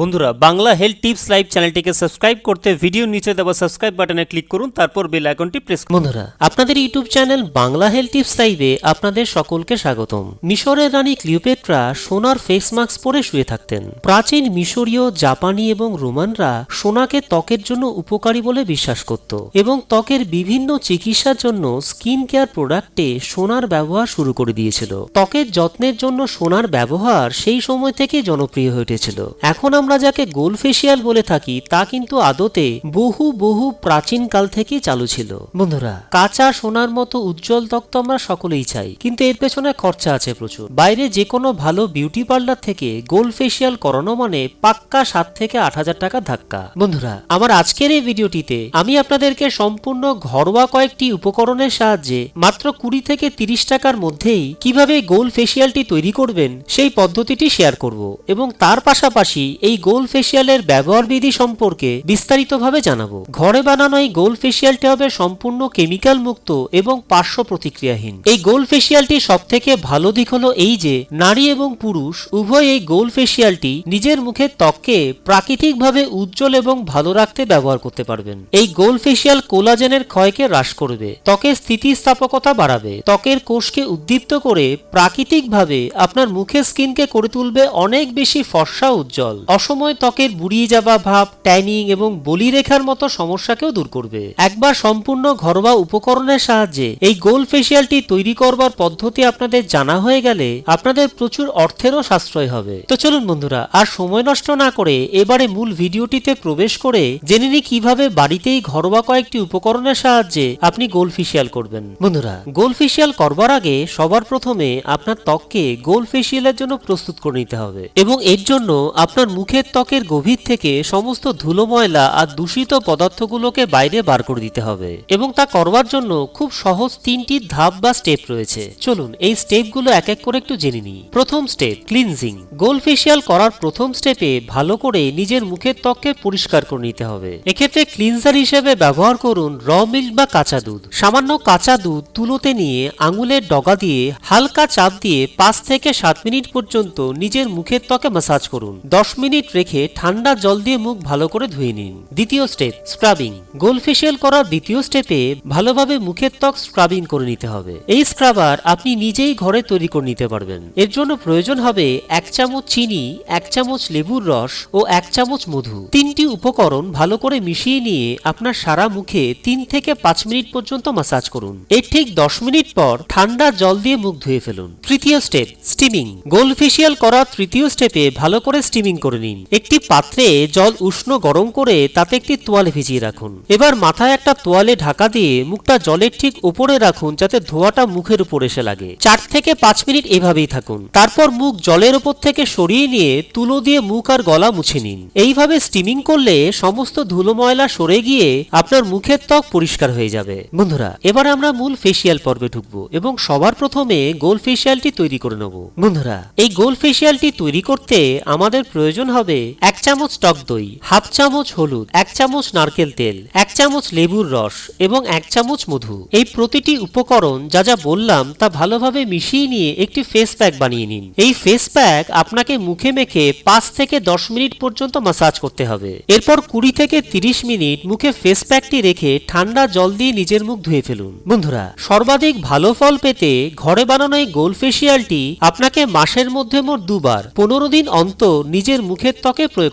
বন্ধুরা, Bangla health tips live চ্যানেলটিকে subscribe করতে ভিডিও নিচে দেওয়া সাবস্ক্রাইব বাটনে ক্লিক করুন, তারপর বেল আইকনটি প্রেস বন্ধুরা, আপনাদের YouTube channel Bangla health tips লাইভে আপনাদের সকলকে স্বাগতম। মিশরের রানী ক্লিওপেট্রা সোনার ফেস মাস্ক পরে শুয়ে থাকতেন। প্রাচীন মিশরীয়, জাপানি এবং রোমানরা সোনাকে ত্বকের জন্য উপকারী বলে বিশ্বাস করত এবং ত্বকের বিভিন্ন চিকিৎসার জন্য স্কিন কেয়ার প্রোডাক্টে সোনার ব্যবহার শুরু করে দিয়েছিল। ত্বকের যত্নের জন্য সোনার ব্যবহার সেই সময় থেকে জনপ্রিয় হয়ে উঠেছিল। এখন আমরা যাকে গোল ফেসিয়াল বলে থাকি তা কিন্তু আদতে বহু বহু প্রাচীন কাল থেকেই চালু ছিল। বন্ধুরা কাঁচা সোনার মতো উজ্জ্বল ত্বক তো আমরা সকলেই চাই কিন্তু এর পেছনে খরচা আছে প্রচুর। বাইরে যে কোনো ভালো বিউটি পার্লার থেকে গোল ফেসিয়াল করানো মানে পাক্কা সাত থেকে আট হাজার টাকা ধাক্কা। বন্ধুরা আমার আজকের এই ভিডিওটিতে আমি আপনাদেরকে সম্পূর্ণ ঘরোয়া কয়েকটি উপকরণের সাহায্যে মাত্র কুড়ি থেকে তিরিশ টাকার মধ্যেই কীভাবে গোল ফেসিয়ালটি তৈরি করবেন সেই পদ্ধতিটি শেয়ার করব এবং তার পাশাপাশি এই গোল ফেসিয়ালের ব্যবহার বিধি সম্পর্কে বিস্তারিতভাবে জানাব। ঘরে বানানো এই গোল ফেসিয়ালটি হবে সম্পূর্ণ কেমিক্যাল মুক্ত এবং পার্শ্ব প্রতিক্রিয়াহীন। এই গোল ফেসিয়ালটি সব থেকে ভালো দিক হলো এই যে, নারী এবং পুরুষ উভয় এই গোল ফেসিয়ালটি নিজের মুখের ত্বককে প্রাকৃতিকভাবে উজ্জ্বল এবং ভালো রাখতে ব্যবহার করতে পারবেন। এই গোল ফেসিয়াল কোলাজেনের ক্ষয়কে হ্রাস করবে ত্বকের স্থিতিস্থাপকতা বাড়াবে, ত্বকের কোষকে উদ্দীপ্ত করে প্রাকৃতিকভাবে আপনার মুখের স্কিনকে করে তুলবে অনেক বেশি ফর্সা উজ্জ্বল। অসময় ত্বকের বুড়িয়ে যাওয়া ভাব ট্যানিং এবং বলি রেখার মতো সমস্যাকেও দূর করবে। একবার সম্পূর্ণ ঘরোয়া উপকরণের সাহায্যে এই গোল ফেসিয়ালটি তৈরি করবার পদ্ধতি আপনাদের জানা হয়ে গেলে আপনাদের প্রচুর অর্থেরও সাশ্রয় হবে। তো চলুন বন্ধুরা, আর সময় নষ্ট না করে এবারে মূল ভিডিওটিতে প্রবেশ করে জেনে নিই কীভাবে বাড়িতেই ঘরোয়া কয়েকটি উপকরণের সাহায্যে আপনি গোল ফেসিয়াল করবেন। বন্ধুরা, গোল ফেসিয়াল করবার আগে সবার প্রথমে আপনার ত্বককে গোল ফেসিয়ালের জন্য প্রস্তুত করে নিতে হবে এবং এর জন্য আপনার মুখের ত্বকের গভীর থেকে সমস্ত ধুলো, ময়লা আর দূষিত পদার্থগুলোকে বাইরে বার করে দিতে হবে এবং তা করবার জন্য খুব সহজ তিনটি ধাপ বা স্টেপ রয়েছে। চলুন এই স্টেপগুলো এক এক করে একটু জেনে নিই। প্রথম স্টেপ ক্লিনজিং গোল ফেসিয়াল করার প্রথম স্টেপে ভালো করে নিজের মুখের ত্বককে পরিষ্কার করে নিতে হবে। এক্ষেত্রে ক্লিনজার হিসেবে ব্যবহার করুন র মিল্ক বা কাঁচা দুধ। সামান্য কাঁচা দুধ তুলোতে নিয়ে আঙুলের ডগা দিয়ে হালকা চাপ দিয়ে পাঁচ থেকে সাত মিনিট পর্যন্ত নিজের মুখের ত্বকে ম্যাসাজ করুন। দশ মিনিট রেখে ঠান্ডা জল দিয়ে মুখ ভালো করে ধুয়ে নিন। দ্বিতীয় স্টেপ স্ক্রাবিং গোল ফেসিয়াল করার দ্বিতীয় স্টেপে ভালোভাবে মুখের ত্বক স্ক্রাবিং করে নিতে হবে। এই স্ক্রাবার আপনি নিজেই ঘরে তৈরি করে নিতে পারবেন। এর জন্য প্রয়োজন হবে এক চামচ চিনি, এক চামচ লেবুর রস ও এক চামচ মধু। তিনটি উপকরণ ভালো করে মিশিয়ে নিয়ে আপনার সারা মুখে তিন থেকে পাঁচ মিনিট পর্যন্ত মাসাজ করুন। এর ঠিক দশ মিনিট পর ঠান্ডা জল দিয়ে মুখ ধুয়ে ফেলুন। তৃতীয় স্টেপ স্টিমিং গোল ফেসিয়াল করার তৃতীয় স্টেপে ভালো করে স্টিমিং করে নিন। একটি পাত্রে জল উষ্ণ গরম করে তাতে একটি তোয়ালে ভিজিয়ে রাখুন। এবার মাথায় একটা তোয়ালে ঢাকা দিয়ে মুখটা জলের ঠিক উপরে রাখুন যাতে ধোয়াটা মুখের উপর এসে লাগে। চার থেকে পাঁচ মিনিট এভাবেই থাকুন। তারপর মুখ জলের উপর থেকে সরিয়ে নিয়ে তুলো দিয়ে মুখ আর গলা মুছে নিন। এইভাবে স্টিমিং করলে সমস্ত ধুলো ময়লা সরে গিয়ে আপনার মুখের ত্বক পরিষ্কার হয়ে যাবে। বন্ধুরা, এবার আমরা মূল ফেসিয়াল পর্বে ঢুকবো এবং সবার প্রথমে গোল ফেসিয়ালটি তৈরি করে নেব। বন্ধুরা, এই গোল ফেসিয়ালটি তৈরি করতে আমাদের প্রয়োজন হবে এক চামচ টক দই, হাফ চামচ হলুদ, এক চামচ নারকেল তেল, এক চামচ লেবুর রস এবং এক চামচ মধু। এই প্রতিটি উপকরণ যা যা বললাম তা ভালোভাবে মিশিয়ে নিয়ে একটি ফেস প্যাক বানিয়ে নিন। এই ফেস প্যাক আপনাকে মুখে মেখে পাঁচ থেকে দশ মিনিট পর্যন্ত মাসাজ করতে হবে। এরপর কুড়ি থেকে তিরিশ মিনিট মুখে ফেস প্যাকটি রেখে ঠান্ডা জল দিয়ে নিজের মুখ ধুয়ে ফেলুন। বন্ধুরা, সর্বাধিক ভালো ফল পেতে ঘরে বানানো এই গোল ফেসিয়ালটি আপনাকে মাসের মধ্যে মোট দুবার, পনেরো দিন অন্তর নিজের মুখের ত্বকে প্রয়োগ